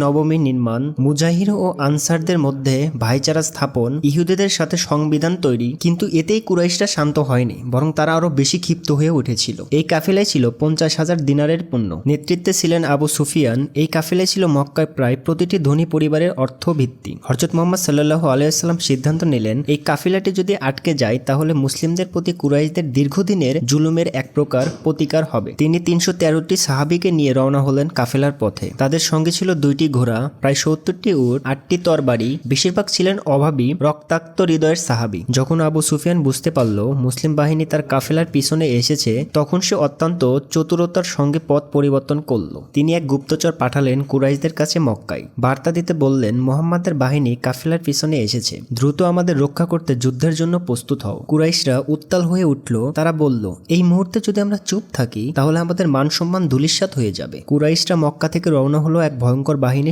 নবমী নির্মাণ। মুজাহির ও আনসারদের মধ্যে ভাইচারা স্থাপন, ইহুদিদের সাথে সংবিধান তৈরি, কিন্তু এতেই কুরাইশরা শান্ত হয়নি, বরং তারা আরও বেশি ক্ষিপ্ত হয়ে উঠেছিল। এই কাফেলায় ছিল পঞ্চাশ হাজার দিনারের পণ্য। নেতৃত্বে ছিলেন আবু সুফিয়ান। এই কাফেলায় ছিল মক্কায় প্রায় প্রতিটি ধনী পরিবারের অর্থ ভিত্তি হরজত মোহাম্মদ সাল্লাহ আলাইসাল্লাম সিদ্ধান্ত নিলেন, এই কাফেলাটি যদি আটকে যায়, তাহলে মুসলিমদের প্রতি কুরাইশদের দীর্ঘদিনের জুলুমের এক প্রকার প্রতিকার হবে। তিনি তিনশো তেরোটি সাহাবিকে নিয়ে রওনা হলেন কাফেলার পথে। তাদের সঙ্গে ছিল দুইটি ঘোড়া, প্রায় সত্তরটি উট, আটটি তরবারি, বেশিরভাগ ছিলেন অভাবী, রক্তাক্ত হৃদয়ের সাহাবি। যখন আবু সুফিয়ান বুঝতে পারল মুসলিম বাহিনী তার কাফেলার পিছনে এসেছে, তখন সে অত্যন্ত চতুরতার সঙ্গে পথ পরিবর্তন করল। তিনি এক গুপ্তচর পাঠালেন কুরাইশদের কাছে মক্কায়। বার্তা দিতে বললেন, মোহাম্মদের বাহিনী কাফেলার পিছনে এসেছে। দ্রুত আমাদের রক্ষা করতে যুদ্ধের জন্য প্রস্তুত হও। কুরাইশরা উত্তাল হয়ে উঠল। তারা বলল, এই মুহূর্তে যদি আমরা চুপ থাকি, তাহলে আমাদের মান সম্মান ধুলিস্বাত হয়ে যাবে। কুরাইশরা মক্কা থেকে রওনা হলো এক ভয়ঙ্কর বাহিনী